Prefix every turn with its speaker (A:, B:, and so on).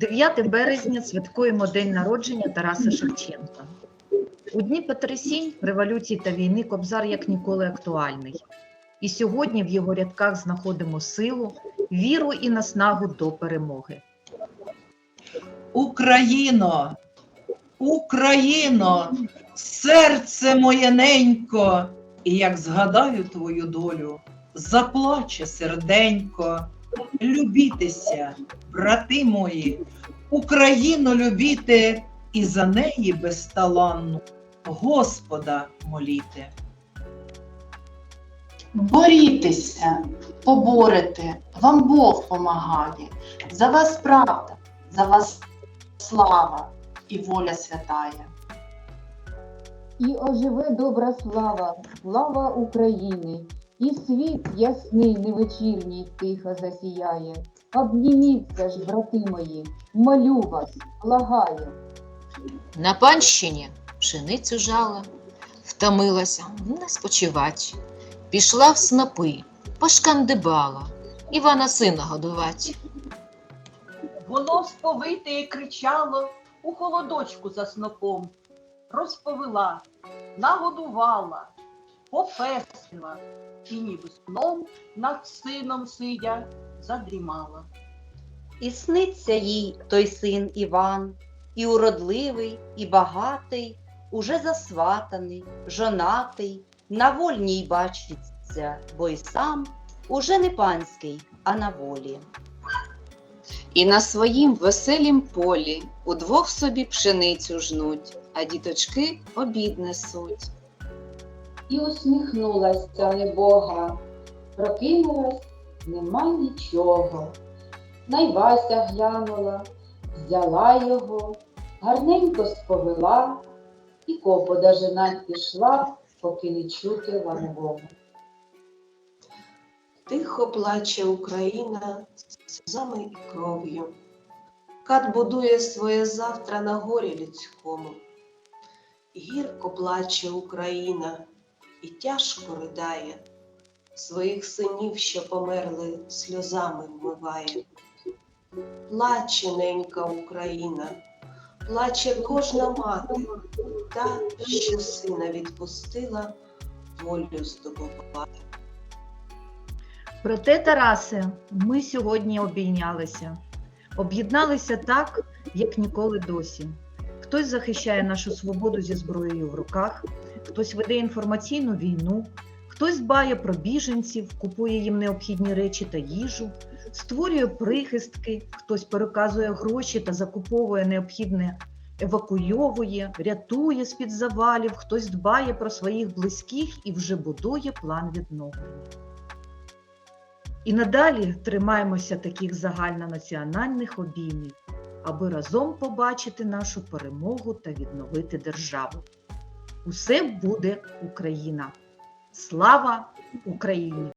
A: 9 березня святкуємо день народження Тараса Шевченка. У дні потрясінь, революції та війни Кобзар як ніколи актуальний. І сьогодні в його рядках знаходимо силу, віру і наснагу до перемоги.
B: Україно, Україно, серце моє ненько, і як згадаю твою долю, заплаче серденько. Любітеся, брати мої, Україну любіти і за неї безталанну Господа моліти.
C: Борітеся, поборете, вам Бог помагає. За вас правда, за вас слава і воля святая.
D: І оживе добра слава, слава України, і світ ясний невечірній тихо засіяє. Обніміться ж, брати мої, молю вас, благаю.
E: На панщині пшеницю жала, втомилася не спочивать, пішла в снопи, пошкандибала, Івана сина годувать.
F: Воно сповите і кричало у холодочку за снопом, розповела, нагодувала, попесила, і ніби сном над сином сидя задрімала.
G: І сниться їй той син Іван, і уродливий, і багатий, уже засватаний, жонатий, на вольній бачиться, бо й сам уже не панський, а на волі.
H: І на своїм веселім полі удвох собі пшеницю жнуть, а діточки обід несуть.
D: І усміхнулася небога, прокинулась, нема нічого. Найвася глянула, взяла його, гарненько сповела, і копода жена пішла, поки не чути лангому.
I: Тихо плаче Україна сльозами і кров'ю. Кат будує своє завтра на горі людському. Гірко плаче Україна і тяжко ридає, своїх синів, що померли, сльозами вмиває. Плаче ненька Україна, плаче кожна мати, та, що сина відпустила, волю здобувати.
A: Проте, Тарасе, ми сьогодні обійнялися, об'єдналися так, як ніколи досі. Хтось захищає нашу свободу зі зброєю в руках, хтось веде інформаційну війну, хтось дбає про біженців, купує їм необхідні речі та їжу, створює прихистки, хтось переказує гроші та закуповує необхідне, евакуйовує, рятує з-під завалів, хтось дбає про своїх близьких і вже будує план відновлення. І надалі тримаємося таких загальнонаціональних обіймів, аби разом побачити нашу перемогу та відновити державу. Усе буде Україна! Слава Україні!